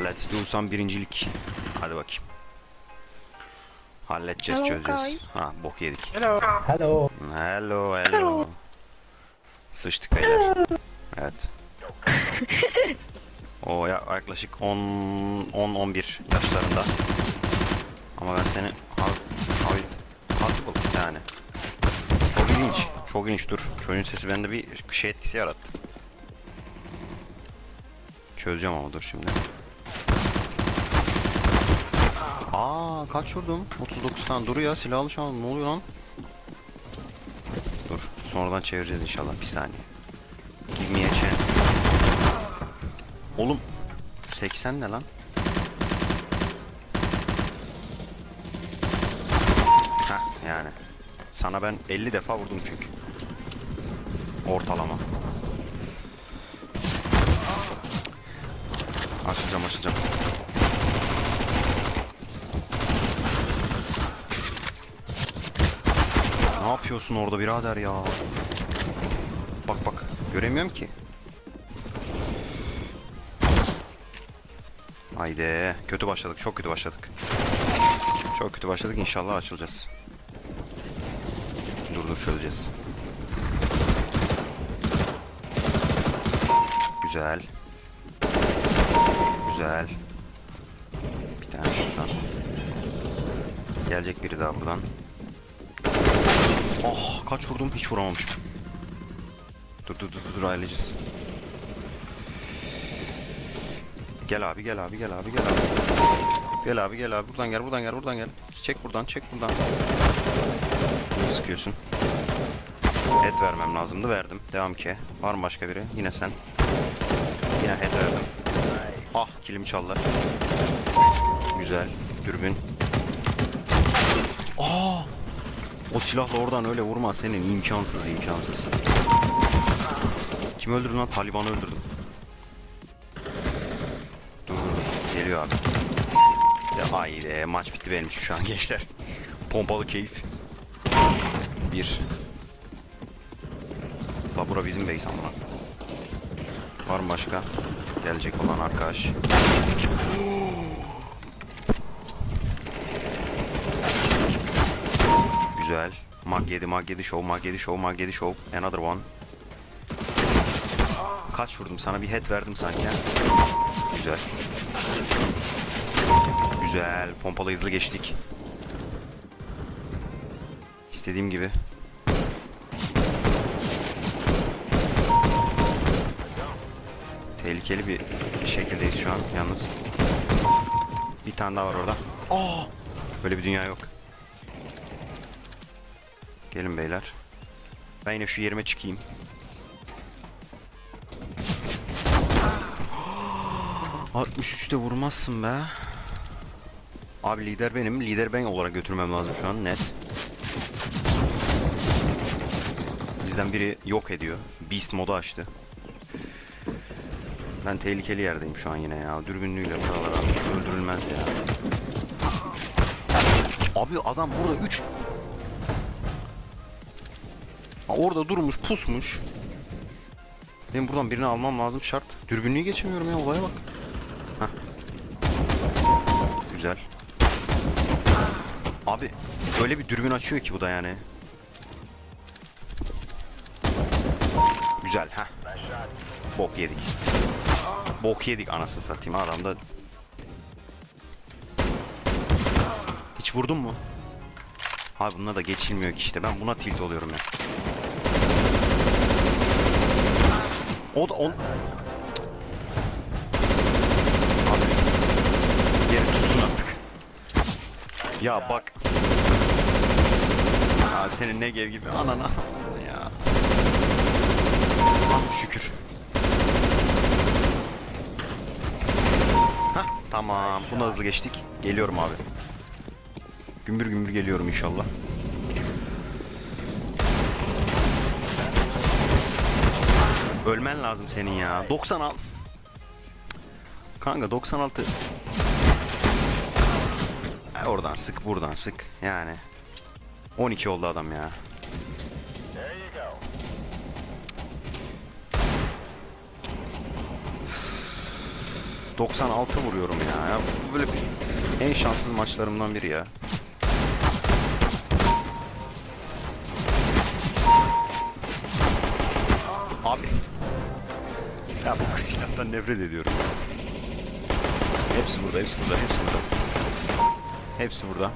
Let's do some birincilik. Hadi bakayım. Halledeceğiz, Hello, çözeceğiz. guys. Ha, bok yedik. Hello. Hello. Hello, hello. Sıçtık beyler. Evet. o ya yaklaşık 10 10 11 yaşlarında. Ama ben seni how, how it possible yani. Çok ilginç. Çok ilginç dur. Çocuğun sesi bende bir şey etkisi yarattı. Çözeceğim ama dur şimdi. Aa kaç vurdum? 39 tane dur ya silahlı şu an ne oluyor lan? Dur sonradan çevireceğiz inşallah bir saniye. Give me a chance. Oğlum 80 ne lan? Heh yani. Sana ben 50 defa vurdum çünkü. Ortalama. Açacağım açacağım. Ne yapıyorsun orada birader ya? Bak bak. Göremiyorum ki. Haydi. Kötü başladık. Çok kötü başladık. Çok kötü başladık. İnşallah açılacağız. Dur dur çözeceğiz. Güzel. Güzel. Bir tane şuradan. Gelecek biri daha buradan. Oh kaç vurdum hiç vuramamışım. Dur dur dur dur ayarlayacağız. Gel abi gel abi gel abi gel abi. Gel abi gel abi buradan gel buradan gel buradan gel. Çek buradan çek buradan. Ne sıkıyorsun? Et vermem lazımdı verdim. Devam ki. Var mı başka biri? Yine sen. Yine et verdim. Ah kilim çaldı. Güzel. Dürbün. Aa! O silahla oradan öyle vurma senin imkansız imkansız. Kim öldürdü lan? Taliban'ı öldürdüm. Dur dur. Geliyor abi. Ya haydi maç bitti benim şu an gençler. Pompalı keyif. Bir. La bura bizim base amına. Var mı başka? Gelecek olan arkadaş. Güzel. Mag 7, Mag 7 show, Mag 7 show, Mag 7 show. Another one. Kaç vurdum? Sana bir head verdim sanki. Güzel. Güzel. Pompalı hızlı geçtik. İstediğim gibi. Tehlikeli bir şekildeyiz şu an yalnız. Bir tane daha var orada. Aa! Böyle bir dünya yok. Gelin beyler. Ben yine şu yerime çıkayım. ...63'te vurmazsın be. Abi lider benim. Lider ben olarak götürmem lazım şu an net. Bizden biri yok ediyor. Beast modu açtı. Ben tehlikeli yerdeyim şu an yine ya. Dürbünlüyle buralara öldürülmez ya. Abi adam burada 3 Orada durmuş, pusmuş. Benim buradan birini almam lazım şart. Dürbünlüğü geçemiyorum ya olaya bak. Hah. Güzel. Abi öyle bir dürbün açıyor ki bu da yani. Güzel ha. Bok yedik. Bok yedik anasını satayım adamda. Hiç vurdun mu? Abi bununla da geçilmiyor ki işte. Ben buna tilt oluyorum ya. O da on... Abi. Geri tutsun artık. Ya bak. Ya senin ne gev gibi anana. Ya. Ah şükür. Hah tamam. Buna hızlı geçtik. Geliyorum abi. Gümbür gümbür geliyorum inşallah. Ölmen lazım senin ya. 96. Kanka 96. E, oradan sık buradan sık. Yani. 12 oldu adam ya. 96 vuruyorum ya. ya böyle en şanssız maçlarımdan biri ya. Abi. Ya bu silahtan nefret ediyorum. Hepsi burada, hepsi burada, hepsi burada. Hepsi burada.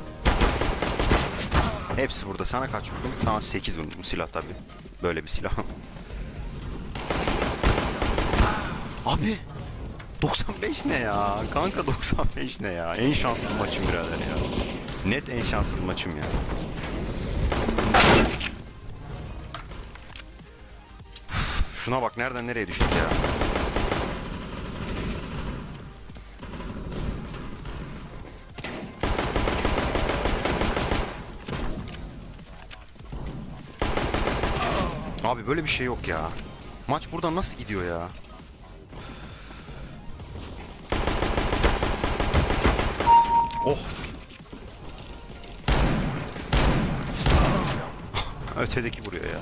Hepsi burada. Sana kaç vurdum? Sana 8 vurdum. Bu silah tabii. Böyle bir silah. Abi 95 ne ya? Kanka 95 ne ya? En şanssız maçım birader ya. Net en şanssız maçım ya. Şuna bak nereden nereye düştük ya. Abi böyle bir şey yok ya. Maç buradan nasıl gidiyor ya? Oh. Ötedeki vuruyor ya.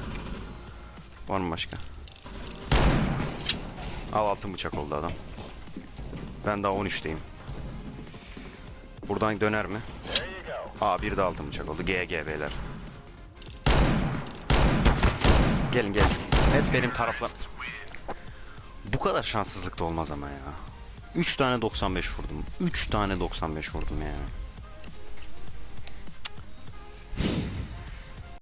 Var mı başka? Al altın bıçak oldu adam. Ben daha 13'teyim. Buradan döner mi? Aa bir de altın bıçak oldu. GG beyler. Gelin gelin. Hep benim taraflar. Bu kadar şanssızlık da olmaz ama ya. 3 tane 95 vurdum. 3 tane 95 vurdum ya.